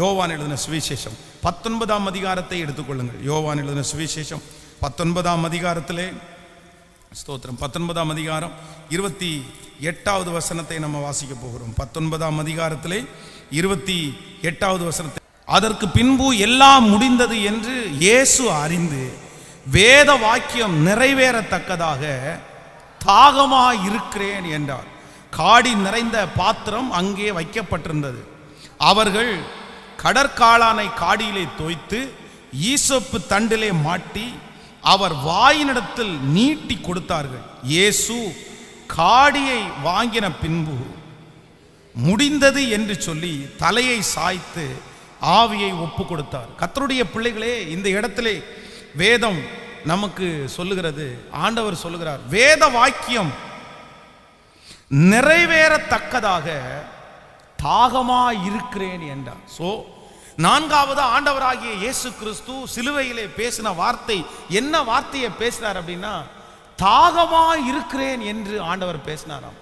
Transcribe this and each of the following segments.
யோவான் எழுதின சுவிசேஷம். பத்தொன்பதாம் அதிகாரத்தை எடுத்துக்கொள்ளுங்கள். யோவான் எழுதின சுவிசேஷம். பத்தொன்பதாம் அதிகாரத்திலே ஸ்தோத்திரம் பத்தொன்பதாம் அதிகாரம் இருபத்தி எட்டாவது வசனத்தை நம்ம வாசிக்க போகிறோம். பத்தொன்பதாம் அதிகாரத்திலே இருபத்தி எட்டாவது வசனத்தை அதற்கு பின்பு எல்லாம் முடிந்தது என்று இயேசு அறிந்து வேத வாக்கியம் நிறைவேறத்தக்கதாக தாகமா இருக்கிறேன் என்றார். காடி நிறைந்த பாத்திரம் அங்கே வைக்கப்பட்டிருந்தது. அவர்கள் கடற்காளானை காடியிலே தோய்த்து ஈசப்பு தண்டிலே மாட்டி அவர் வாயினிடத்தில் நீட்டி கொடுத்தார்கள். இயேசு காடியை வாங்கின பின்பு முடிந்தது என்று சொல்லி தலையை சாய்த்து ஆவியை ஒப்பு கொடுத்தார் கத்தருடைய பிள்ளைகளே இந்த இடத்திலே வேதம் நமக்கு சொல்லுகிறது ஆண்டவர் சொல்லுகிறார் வேத வாக்கியம் நிறைவேறத்தக்கதாக தாகமா இருக்கிறேன் என்றார். சோ நான்காவது ஆண்டவராகிய இயேசு கிறிஸ்து சிலுவையிலே பேசின வார்த்தை என்ன வார்த்தையை பேசினார் அப்படின்னா தாகமா இருக்கிறேன் என்று ஆண்டவர் பேசினாராம்.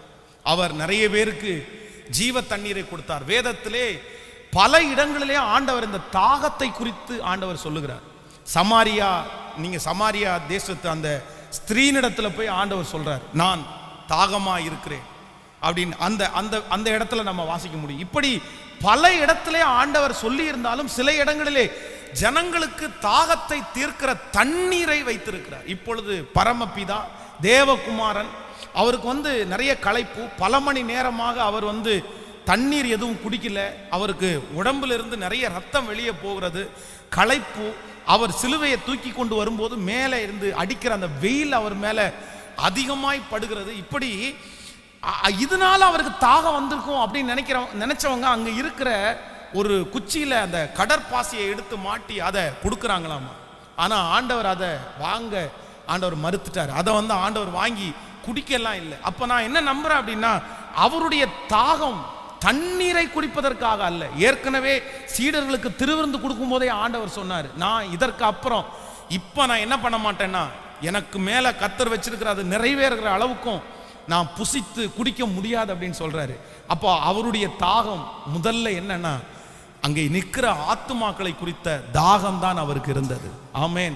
அவர் நிறைய பேருக்கு ஜீவ தண்ணீரை கொடுத்தார். வேதத்திலே பல இடங்களிலே ஆண்டவர் இந்த தாகத்தை குறித்து ஆண்டவர் சொல்லுகிறார். சமாரியா நீங்க சமாரியா தேசத்து அந்த ஸ்திரீனிடத்துல போய் ஆண்டவர் சொல்றார் நான் தாகமா இருக்கிறேன். அப்படின்னு அந்த அந்த அந்த இடத்துல நம்ம வாசிக்க முடியும். இப்படி பல இடத்திலே ஆண்டவர் சொல்லி இருந்தாலும் சில இடங்களிலே ஜனங்களுக்கு தாகத்தை தீர்க்கிற தண்ணீரை வைத்திருக்கிறார். இப்பொழுது பரமபிதா தேவகுமாரன் அவருக்கு வந்து நிறைய களைப்பு. பல மணி நேரமாக அவர் வந்து தண்ணீர் எதுவும் குடிக்கல. அவருக்கு உடம்புல இருந்து நிறைய ரத்தம் வெளியே போகிறது. களைப்பு. அவர் சிலுவையை தூக்கி கொண்டு வரும்போது மேலே இருந்து அடிக்கிற அந்த வெயில் அவர் மேலே அதிகமாய் படுகிறது. இப்படி இதனால அவருக்கு தாகம் வந்திருக்கும் அப்படின்னு நினைக்கிற நினைச்சவங்க அங்கே இருக்கிற ஒரு குச்சியில் அந்த கடற்பாசியை எடுத்து மாட்டி அதை கொடுக்குறாங்களாமா? ஆனால் ஆண்டவர் அதை வாங்க ஆண்டவர் மறுத்துட்டார். அதை வந்து ஆண்டவர் வாங்கி குடிக்கலாம் இல்லை. அப்போ நான் என்ன நம்புகிறேன் அப்படின்னா அவருடைய தாகம் தண்ணீரை குடிப்பதற்காக அல்ல. ஏற்கனவே சீடர்களுக்கு திருவிருந்து கொடுக்கும் போதே ஆண்டவர் சொன்னார். நான் இதற்கு அப்புறம் இப்போ நான் என்ன பண்ண மாட்டேன்னா எனக்கு மேலே கத்தர் வச்சிருக்கிற அது நிறைவேறுகிற அளவுக்கும் நான் புசித்து குடிக்க முடியாது அப்படின்னு சொல்றாரு. அப்போ அவருடைய தாகம் முதல்ல என்னன்னா அங்கே நிற்கிற ஆத்துமாக்களை குறித்த தாகம் தான் அவருக்கு இருந்தது. ஆமேன்.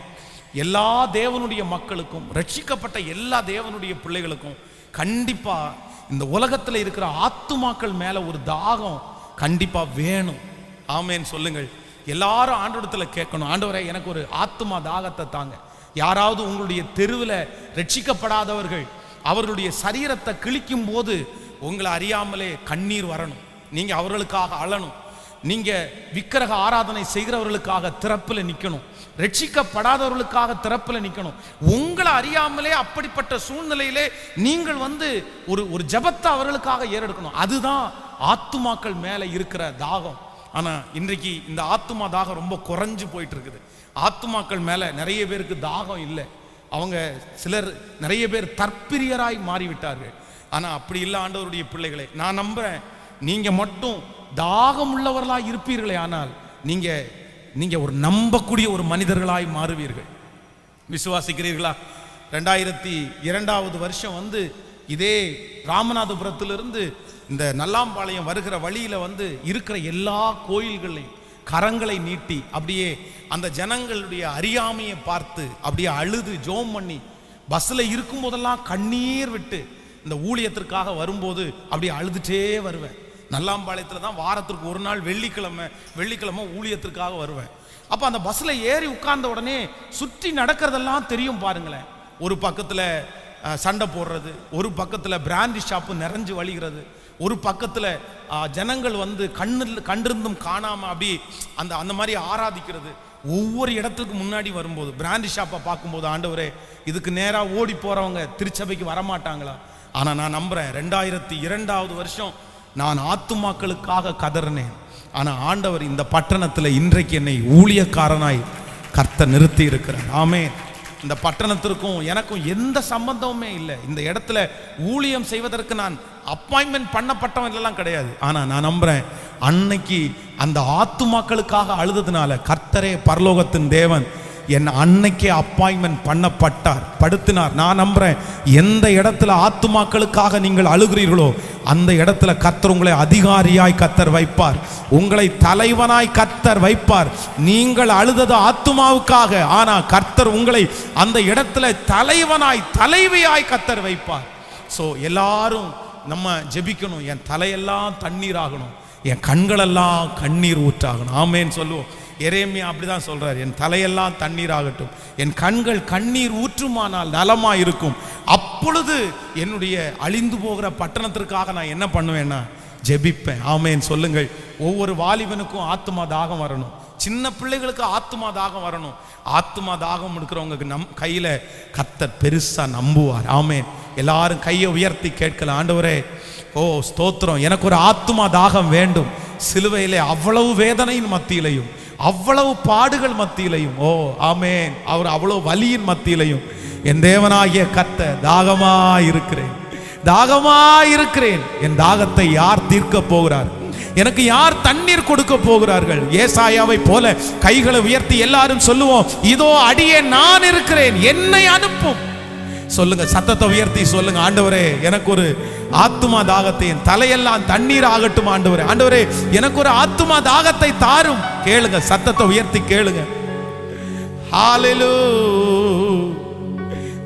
எல்லா தேவனுடைய மக்களுக்கும் ரட்சிக்கப்பட்ட எல்லா தேவனுடைய பிள்ளைகளுக்கும் கண்டிப்பா இந்த உலகத்தில் இருக்கிற ஆத்துமாக்கள் மேல ஒரு தாகம் கண்டிப்பா வேணும். ஆமேன். சொல்லுங்கள். எல்லாரும் ஆண்டோடத்தில் கேட்கணும். ஆண்டவரை எனக்கு ஒரு ஆத்துமா தாகத்தை தாங்க. யாராவது உங்களுடைய தெருவில் ரட்சிக்கப்படாதவர்கள் அவர்களுடைய சரீரத்தை கிழிக்கும் போது உங்களை அறியாமலே கண்ணீர் வரணும். நீங்க அவர்களுக்காக அழணும். நீங்க விக்கிரக ஆராதனை செய்கிறவர்களுக்காக திறப்புல நிக்கணும். ரட்சிக்கப்படாதவர்களுக்காக திறப்புல நிக்கணும். உங்களை அறியாமலே அப்படிப்பட்ட சூழ்நிலையிலே நீங்கள் வந்து ஒரு ஒரு ஜெபத்தை அவர்களுக்காக ஏறெடுக்கணும். அதுதான் ஆத்துமாக்கள் மேலே இருக்கிற தாகம். ஆனால் இன்றைக்கு இந்த ஆத்துமா தாகம் ரொம்ப குறைஞ்சு போயிட்டு இருக்குது. ஆத்துமாக்கள் மேலே நிறைய பேருக்கு தாகம் இல்லை. அவங்க சிலர் நிறைய பேர் தற்பிரியராய் மாறிவிட்டார்கள். ஆனால் அப்படி இல்லை ஆண்டவருடைய பிள்ளைகளை நான் நம்புகிறேன் நீங்கள் மட்டும் தாகம் உள்ளவர்களாக இருப்பீர்களே ஆனால் நீங்கள் நீங்கள் ஒரு நம்பக்கூடிய ஒரு மனிதர்களாய் மாறுவீர்கள். விசுவாசிக்கிறீர்களா? ரெண்டாயிரத்தி இரண்டாவது வருஷம் வந்து இதே ராமநாதபுரத்திலிருந்து இந்த நல்லாம்பாளையம் வருகிற வழியில் வந்து இருக்கிற எல்லா கோயில்களையும் கரங்களை நீட்டி அப்படியே அந்த ஜனங்களுடைய அறியாமையை பார்த்து அப்படியே அழுது ஜோம் பண்ணி பஸ்ஸில் இருக்கும் போதெல்லாம் கண்ணீர் விட்டு இந்த ஊழியத்திற்காக வரும்போது அப்படியே அழுதுட்டே வருவேன். நல்லாம்பாளையத்தில் தான் வாரத்திற்கு ஒரு நாள் வெள்ளிக்கிழமை வெள்ளிக்கிழமை ஊழியத்திற்காக வருவேன். அப்போ அந்த பஸ்ஸில் ஏறி உட்கார்ந்த உடனே சுற்றி நடக்கிறதெல்லாம் தெரியும் பாருங்களேன். ஒரு பக்கத்தில் சண்டை போடுறது ஒரு பக்கத்தில் பிராண்டி ஷாப்பு நிறைஞ்சு வழிகிறது ஒரு பக்கத்தில் ஜனங்கள் வந்து கண்ணில் கண்டிருந்தும் காணாமல் அப்படி அந்த அந்த மாதிரி ஆராதிக்கிறது ஒவ்வொரு இடத்துக்கு முன்னாடி வரும்போது பிராண்டி ஷாப்பை பார்க்கும்போது ஆண்டவரே இதுக்கு நேராக ஓடி போகிறவங்க திருச்சபைக்கு வரமாட்டாங்களா? ஆனால் நான் நம்புகிறேன் ரெண்டாயிரத்தி இரண்டாவது வருஷம் நான் ஆத்துமாக்களுக்காக கதறினேன். ஆனால் ஆண்டவர் இந்த பட்டணத்தில் இன்றைக்கு என்னை ஊழியக்காரனாய் கர்த்த நிறுத்தி இருக்கிறார் ஆமே இந்த பட்டணத்திற்கும் எனக்கும் எந்த சம்பந்தமுமே இல்லை. இந்த இடத்துல ஊழியம் செய்வதற்கு நான் அப்பாயின்மெண்ட் பண்ணப்பட்டவன் இல்லைலாம் கிடையாது. ஆனா நான் நம்புறேன் அன்னைக்கு அந்த ஆத்துமாக்களுக்காக அழுததுனால கர்த்தரே பரலோகத்தின் தேவன் என் அன்னைக்கே அப்பாயின்மெண்ட் பண்ணப்பட்டார். படுத்தினார். நான் நம்புறேன் எந்த இடத்துல ஆத்துமாக்களுக்காக நீங்கள் அழுகிறீர்களோ அந்த இடத்துல கத்தர் உங்களை அதிகாரியாய் கத்தர் வைப்பார். உங்களை தலைவனாய் கத்தர் வைப்பார். நீங்கள் அழுதது ஆத்துமாவுக்காக ஆனா கர்த்தர் உங்களை அந்த இடத்துல தலைவனாய் தலைவியாய் கத்தர் வைப்பார். ஸோ எல்லாரும் நம்ம ஜெபிக்கணும். என் தலையெல்லாம் தண்ணீர் ஆகணும். என் கண்களெல்லாம் கண்ணீர் ஊற்றாகணும். ஆமேன்னு சொல்லுவோம். எரேமியா அப்படிதான் சொல்றார் என் தலையெல்லாம் தண்ணீர் ஆகட்டும் என் கண்கள் கண்ணீர் ஊற்றுமானால் நலமா இருக்கும். அப்பொழுது என்னுடைய அழிந்து போகிற பட்டணத்திற்காக நான் என்ன பண்ணுவேன்னா ஜெபிப்பேன். ஆமேன். சொல்லுங்கள். ஒவ்வொரு வாலிபனுக்கும் ஆத்மா தாகம் வரணும். சின்ன பிள்ளைகளுக்கு ஆத்மா தாகம் வரணும். ஆத்மா தாகம் இருக்கிறவங்களுக்கு நம் கையில கத்தர் பெருசா நம்புவார். ஆமேன். எல்லாரும் கையை உயர்த்தி கேட்கலாம். ஆண்டவரே ஓ ஸ்தோத்திரம். எனக்கு ஒரு ஆத்மா தாகம் வேண்டும். சிலுவையிலே அவ்வளவு வேதனையின் மத்தியிலையும் அவ்வளவு பாடுகள் மத்தியிலையும். ஓ ஆமேன். அவர் அவ்வளவு வலியின் மத்தியிலையும். என் தேவனாகிய கத்த தாகமா இருக்கிறேன் தாகமா இருக்கிறேன் என் தாகத்தை யார் தீர்க்க போகிறார்? எனக்கு யார் தண்ணீர் கொடுக்க போகிறார்கள்? ஏசாயாவை போல கைகளை உயர்த்தி எல்லாரும் சொல்லுவோம் இதோ அடியே நான் இருக்கிறேன். என்னை அனுப்பும். சொல்லுங்க சத்தத்தை உயர்த்தி சொல்லுங்க ஆண்டவரே எனக்கு ஒரு ஆத்துமா தாகத்தை என் தலையெல்லாம் தண்ணீர் ஆகட்டும் ஆண்டவரே. ஆண்டவரே எனக்கு ஒரு ஆத்துமா தாகத்தை தாரும். கேளுங்க சத்தத்தை உயர்த்தி கேளுங்க. ஹalleluya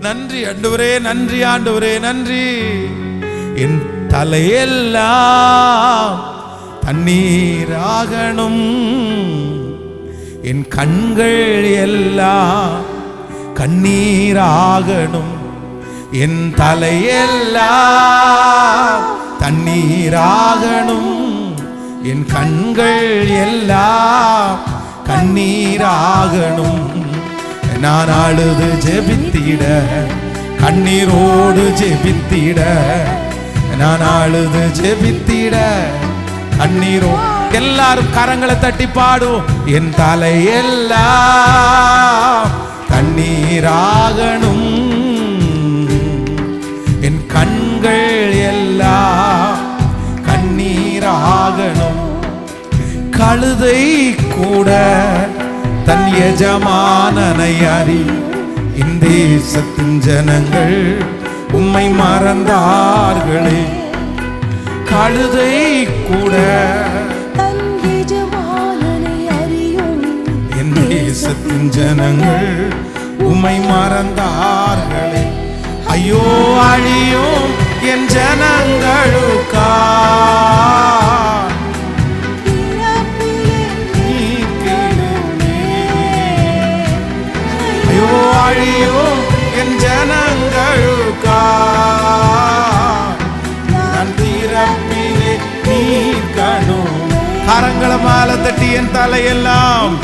நன்றி ஆண்டவரே நன்றி ஆண்டவரே நன்றி. என் தலையெல்லாம் தண்ணீராகணும் என் கண்கள் எல்லாம் கண்ணீராகணும் என் தலையெல்லாம் தண்ணீராகணும். என் கண்கள் எல்லாம் கண்ணீராகணும். நான் அழுது ஜெபித்திட கண்ணீரோடு ஜெபித்திட. நான் அழுது ஜெபித்திட கண்ணீரோ. எல்லாரும் கரங்களை தட்டி பாடும் என் தலையெல்லாம் தண்ணீராகணும். கழுதை கூட தன் எஜமானனை அறி இந்த தேசத்தின் ஜனங்கள் உம்மை மறந்தார்களே. கழுதை கூட தேசத்தின் ஜனங்கள் உம்மை மறந்தார்களே. ஐயோ அழியும் என் ஜனங்களுக்கா? கரங்களை மாலை தட்டி என் தலையெல்லாம்.